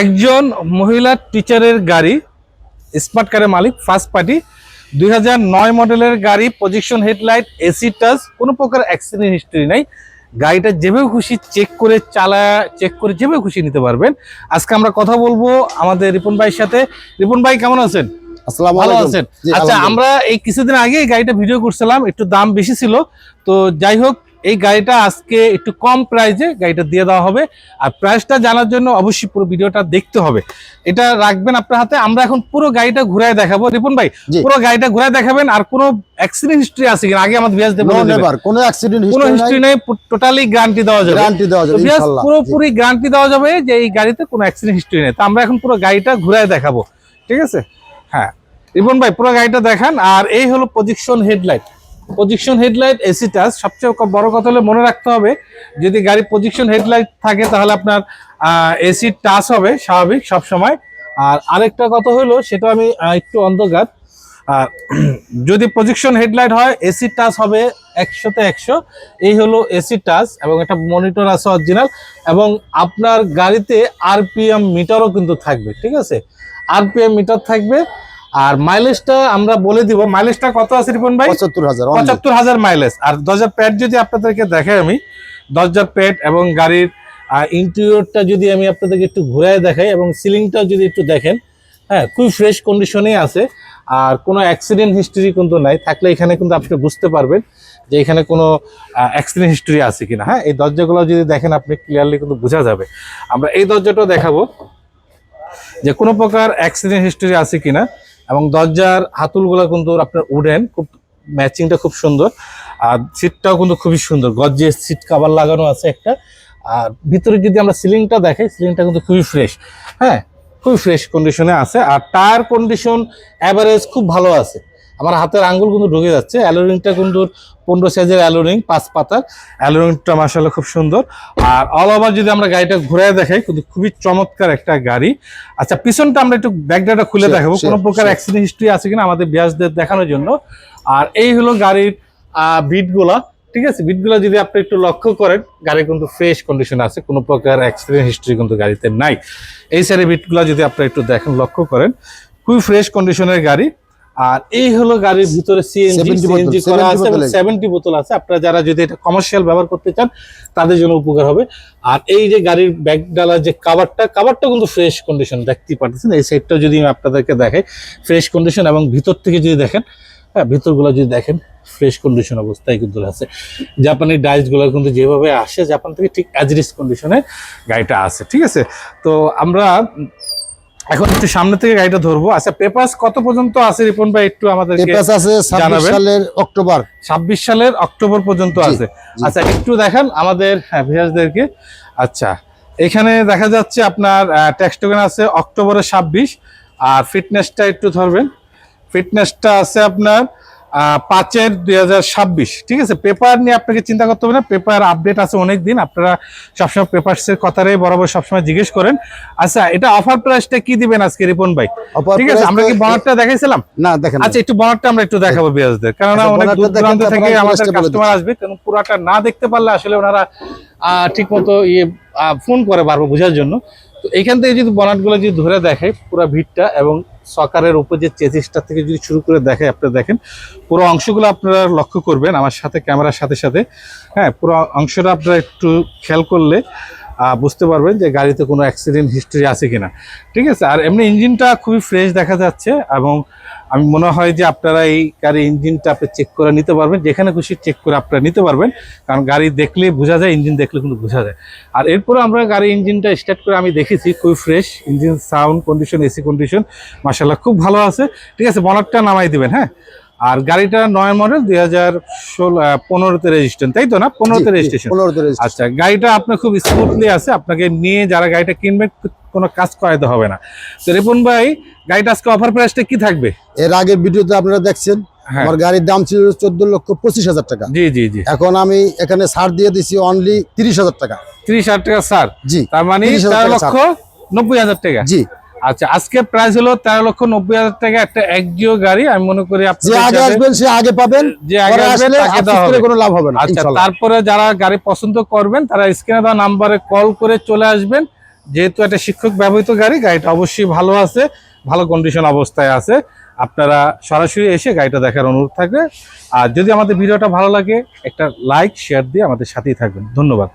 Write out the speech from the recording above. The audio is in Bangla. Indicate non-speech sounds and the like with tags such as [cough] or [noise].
একজন মহিলা টিচারের গাড়ি স্মার্ট কারের মালিক ফার্স্ট পার্টি দুই নয় মডেলের গাড়ি পজিশন হেডলাইট এসি টাচ কোনো প্রকার অ্যাক্সিডেন্ট হিস্টরি নাই। গাড়িটা যেভাবে খুশি চেক করে চালা চেক করে যেভাবে খুশি নিতে পারবেন। আজকে আমরা কথা বলব আমাদের রিপন ভাইয়ের সাথে। রিপন ভাই কেমন আছেন? আসসালামু ভালো আছেন? আচ্ছা আমরা এই কিছুদিন আগে গাড়িটা ভিডিও করছিলাম একটু দাম বেশি ছিল। তো যাই হোক এই গাড়িটা আজকে একটু কম প্রাইজে গাড়িটা দিয়ে দেওয়া হবে। আর প্রাইসটা জানার জন্য অবশ্যই পুরো ভিডিওটা দেখতে হবে। এটা রাখবেন আপনার হাতে। আমরা এখন পুরো গাড়িটা ঘুরায় দেখাবো। রিপন ভাই পুরো গাড়িটা ঘুরায় দেখাবেন আর কোনো অ্যাক্সিডেন্ট হিস্ট্রি আছে কিনা? আগে আমাদের বিয়াস দেবো। কোনো অ্যাক্সিডেন্ট কোনো হিস্টরি নেই। টোটালি গ্যারান্টি দেওয়া যাবে। গ্যারান্টি দেওয়া যাবে ইনশাআল্লাহ। পুরোপুরি গ্যারান্টি দেওয়া যাবে যে এই গাড়িতে কোনো অ্যাক্সিডেন্ট হিস্ট্রি নেই। তো আমরা এখন পুরো গাড়িটা ঘুরায় দেখাবো। ঠিক আছে? হ্যাঁ। রিপন ভাই পুরো গাড়িটা দেখান। আর এই হলো position headlight position headlight AC touch সবচেয়ে বড় কথা হলে মনে রাখতে হবে, যদি গাড়ি পজিশন হেডলাইট থাকে তাহলে আপনার এসি টাচ হবে, স্বাভাবিক সব সময় আর আরেকটা কথা হলো, সেটা আমি একটু অন্ধকার। আর [clears throat] যদি পজিশন হেডলাইট হয় এসি টাচ হবে একশোতে একশো। এই হলো এসি টাচ এবং একটা মনিটর আছে অরিজিনাল এবং আপনার গাড়িতে আরপিএম মিটারও কিন্তু থাকবে, ঠিক আছে? আরপিএম মিটার থাকবে। আর মাইলেজটা আমরা বলে দিব মাইলেজটা কত আছে রিপন ভাই? পঁচাত্তর হাজার। পঁচাত্তর হাজার মাইলেজ আর দরজার প্যাড যদি আপনাদেরকে দেখাই আমি দরজার প্যাড এবং গাড়ির ইন্টেরিয়রটা যদি আমি আপনাদেরকে একটু ঘুরায় দেখাই এবং সিলিংটাও যদি একটু দেখেন হ্যাঁ খুবই ফ্রেশ কন্ডিশনে আছে। আর কোনো অ্যাক্সিডেন্ট হিস্ট্রি কিন্তু নাই থাকলে এখানে কিন্তু আপনি বুঝতে পারবেন যে এখানে কোনো অ্যাক্সিডেন্ট হিস্ট্রি আছে কিনা। হ্যাঁ এই দরজাগুলো যদি দেখেন আপনি ক্লিয়ারলি কিন্তু বোঝা যাবে। আমরা এই দরজাটাও দেখাবো যে কোনো প্রকার অ্যাক্সিডেন্ট হিস্টরি আছে কিনা। এবং দরজার হাতুলগুলো কিন্তু আপনার উডেন খুব ম্যাচিংটা খুব সুন্দর। আর সিটটাও কিন্তু খুবই সুন্দর। গজ্জে সিট কাভার লাগানো আছে একটা। আর ভিতরে যদি আমরা সিলিংটা দেখাই সিলিংটা কিন্তু খুবই ফ্রেশ হ্যাঁ খুবই ফ্রেশ কন্ডিশনে আছে। আর টায়ার কন্ডিশন অ্যাভারেজ খুব ভালো আছে। আমার হাতের আঙ্গুল কিন্তু ঢুকে যাচ্ছে। অ্যালোরিংটা কিন্তু পনেরো সাইজের অ্যালোরিং পাঁচ পাতার। অ্যালোরিংটা মাসাল্লাহ খুব সুন্দর। আর অল ওভার যদি আমরা গাড়িটা ঘুরে দেখাই কিন্তু খুবই চমৎকার একটা গাড়ি। আচ্ছা পিছনটা আমরা একটু ব্যাকডাটা খুলে দেখাবো। কোনো প্রকার অ্যাক্সিডেন্ট হিস্ট্রি আছে কিনা আমাদের বিয়াসদের দেখানোর জন্য। আর এই হলো গাড়ির বিটগুলা ঠিক আছে? বিটগুলা যদি আপনি একটু লক্ষ্য করেন গাড়ি কিন্তু ফ্রেশ কন্ডিশন আছে। কোনো প্রকার অ্যাক্সিডেন্ট হিস্ট্রি কিন্তু গাড়িতে নাই। এই সাইডের বিটগুলা যদি আপনি একটু দেখেন লক্ষ্য করেন খুবই ফ্রেশ কন্ডিশনের গাড়ি। আর এই হলো গাড়ির ভিতরে সিএনজি করা আছে এবং সেভেন্টি বোতল আছে। আপনারা যারা যদি এটা কমার্শিয়াল ব্যবহার করতে চান তাদের জন্য উপকার হবে। আর এই যে গাড়ির ব্যাগ ডালার যে কাভারটা কাভারটা কিন্তু ফ্রেশ কন্ডিশন দেখতে পারতেছেন। এই সাইডটা যদি আমি আপনাদেরকে দেখাই ফ্রেশ কন্ডিশন এবং ভিতর থেকে যদি দেখেন হ্যাঁ ভিতরগুলো যদি দেখেন ফ্রেশ কন্ডিশন অবস্থায় কিন্তু আছে। জাপানি ডাইসগুলো কিন্তু যেভাবে আসে জাপান থেকে ঠিক অ্যাজরিস কন্ডিশনে গাড়িটা আছে। ঠিক আছে? তো আমরা এখন একটু সামনে থেকে গাড়িটা ধরবো। আচ্ছা পেপাস কত পর্যন্ত আছে রিপন ভাই? একটু আমাদের পেপাস আছে। সালের অক্টোবর। ছাব্বিশ সালের অক্টোবর পর্যন্ত আছে। আচ্ছা একটু দেখান আমাদের হ্যাঁ ভিউয়ার্সদেরকে। আচ্ছা এখানে দেখা যাচ্ছে আপনার ট্যাক্স টোকেন আছে অক্টোবরের ছাব্বিশ আর ফিটনেসটা একটু ধরবেন। ফিটনেসটা আছে আপনার পাঁচের দুই হাজার ছাব্বিশ। ঠিক আছে পেপার নিয়ে আপনাকে চিন্তা করতে হবে না পেপার আপডেট আছে অনেক দিন আপনারা সবসময় পেপারসের কথাটাই বরাবর সবসময় জিজ্ঞেস করেন। আচ্ছা এটা অফার প্রাইসটা কি দিবেন আজকে রিপন ভাই? ঠিক আছে আমরা কি বনারটা দেখাইছিলাম? না দেখেন আচ্ছা একটু বনারটা আমরা একটু দেখাবো বিয়াজদের কারণ আচ্ছা, অনেক দূর দূরান্ত থেকে আমাদের কাস্টমার আসবে কারণ পুরাটা না দেখতে পারলে আসলে ওনারা ঠিক মতো ইয়ে ফোন করে পারব বোঝার জন্য। তো এখান থেকে যদি বনাটগুলো যদি ধরে দেখে পুরো ভিড়টা এবং সকারের উপর যে চেজিসটা থেকে যদি শুরু করে দেখে আপনারা দেখেন, পুরো অংশগুলো আপনারা লক্ষ্য করবেন, আমার সাথে, ক্যামেরার সাথে সাথে। হ্যাঁ পুরো অংশটা আপনারা একটু খেয়াল করলে বুঝতে পারবেন যে গাড়িতে কোনো অ্যাক্সিডেন্ট হিস্ট্রি আছে কিনা। ঠিক আছে? আর এমনি ইঞ্জিনটা খুবই ফ্রেশ দেখা যাচ্ছে এবং আমি মনে হয় যে আপনারা এই গাড়ির ইঞ্জিনটা আপনি চেক করে নিতে পারবেন, যেখানে খুশি চেক করে আপনারা নিতে পারবেন। কারণ গাড়ি দেখলে বোঝা যায়, ইঞ্জিন দেখলে কিন্তু বোঝা যায়। আর এরপরে আমরা গাড়ির ইঞ্জিনটা স্টার্ট করে আমি দেখেছি, খুবই fresh engine sound condition AC condition মাসাল্লাহ খুব ভালো আছে। ঠিক আছে বনারটা নামাই দেবেন হ্যাঁ? আর গাড়িটা নয় মডেল দুই হাজার ষোলো পনেরোতে রেজিস্ট্রেশন তাই তো না? পনেরোতে রেজিস্ট্রেশন। আচ্ছা গাড়িটা আপনার খুব স্মুথলি আছে আপনাকে নিয়ে যারা গাড়িটা কিনবেন কোনো কাজ করাইতে হবে না। তো রিপন ভাই গাড়িটা আজকে অফার প্রাইসটা কি থাকবে? এর আগে ভিডিওতে আপনারা দেখছেন হ্যাঁ। আমার গাড়ির দাম ছিল চোদ্দ লক্ষ পঁচিশ হাজার টাকা। জি জি জি। এখন আমি এখানে ছাড় দিয়ে দিছি অনলি তিরিশ হাজার টাকা। তিরিশ হাজার টাকা স্যার জি তার মানে 30,000 তেরো টাকা লক্ষ নব্বই হাজার টাকা। জি। আচ্ছা আজকে প্রাইস হলো তেরো লক্ষ নব্বই হাজার টাকা একটা একজিও গাড়ি। আমি মনে করি আপনি আগে আসবেন সে আগে পাবেন যে আগে আসবেন আসলে তাকে দেওয়া হবে। কোনো লাভ হবে না আচ্ছা তারপরে যারা গাড়ি পছন্দ করবেন তারা স্ক্রিনে দেওয়া নাম্বারে কল করে চলে আসবেন। যেহেতু একটা শিক্ষক ব্যবহৃত গাড়ি গাড়িটা অবশ্যই ভালো আছে ভালো কন্ডিশন অবস্থায় আছে। আপনারা সরাসরি এসে গাড়িটা দেখার অনুরোধ থাকবে। আর যদি আমাদের ভিডিওটা ভালো লাগে একটা লাইক শেয়ার দিয়ে আমাদের সাথেই থাকবেন। ধন্যবাদ।